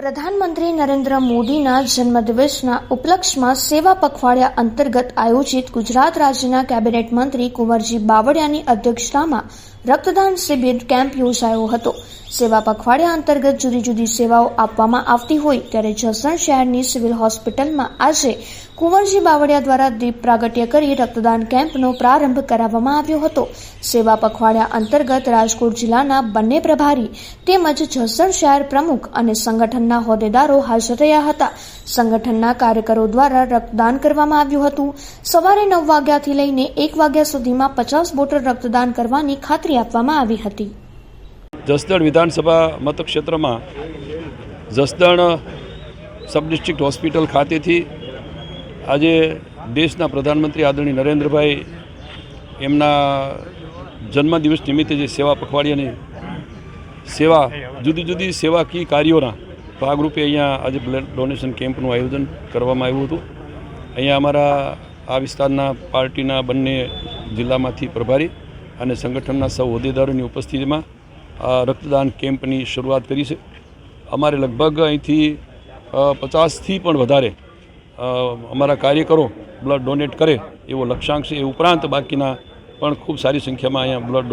પ્રધાનમંત્રી નરેન્દ્ર મોદીના જન્મદિવસના ઉપલક્ષમાં સેવા પખવાડિયા અંતર્ગત આયોજિત ગુજરાત રાજ્યના કેબિનેટ મંત્રી કુંવરજી બાવળિયાની અધ્યક્ષતામાં રક્તદાન શિબિર કેમ્પ યોજાયો હતો. સેવા પખવાડિયા અંતર્ગત જુદી જુદી સેવાઓ આપવામાં આવતી હોય ત્યારે જસણ શહેરની સિવિલ હોસ્પિટલમાં આજે કુંવરજી બાવળિયા દ્વારા દીપ પ્રાગટ્ય કરી રક્તદાન કેમ્પનો પ્રારંભ કરાવવામાં આવ્યો હતો. સેવા પખવાડિયા અંતર્ગત રાજકોટ જિલ્લાના બંને પ્રભારી તેમજ જસણ શહેર પ્રમુખ અને સંગઠનના હોદ્દેદારો હાજર રહ્યા હતા. સંગઠનના કાર્યકરો દ્વારા રક્તદાન કરવામાં આવ્યું હતું. સવારે નવ વાગ્યાથી લઈને એક વાગ્યા સુધીમાં પચાસ બોટલ રક્તદાન કરવાની ખાતરી આપવામાં આવી હતી. જસદણ વિધાનસભા મતક્ષેત્રમાં જસદણ સબ ડિસ્ટ્રિક્ટ હોસ્પિટલ ખાતેથી આજે દેશના પ્રધાનમંત્રી આદરણીય નરેન્દ્રભાઈ એમના જન્મદિવસ નિમિત્તે જે સેવા પખવાડિયાની સેવા, જુદી જુદી સેવાકીય કાર્યોના ભાગરૂપે અહીંયા આજે બ્લડ ડોનેશન કેમ્પનું આયોજન કરવામાં આવ્યું હતું. અહીંયા અમારા આ વિસ્તારના પાર્ટીના બંને જિલ્લામાંથી પ્રભારી અને સંગઠનના સૌ હોદ્દેદારોની ઉપસ્થિતિમાં આ રક્તદાન કેમ્પની શરૂઆત કરી છે. અમારે લગભગ અહીંથી પચાસથી પણ વધારે અમારા કાર્યકરો બ્લડ ડોનેટ કરે એવો લક્ષ્યાંક છે. એ ઉપરાંત બાકીના પણ ખૂબ સારી સંખ્યામાં અહીંયા બ્લડ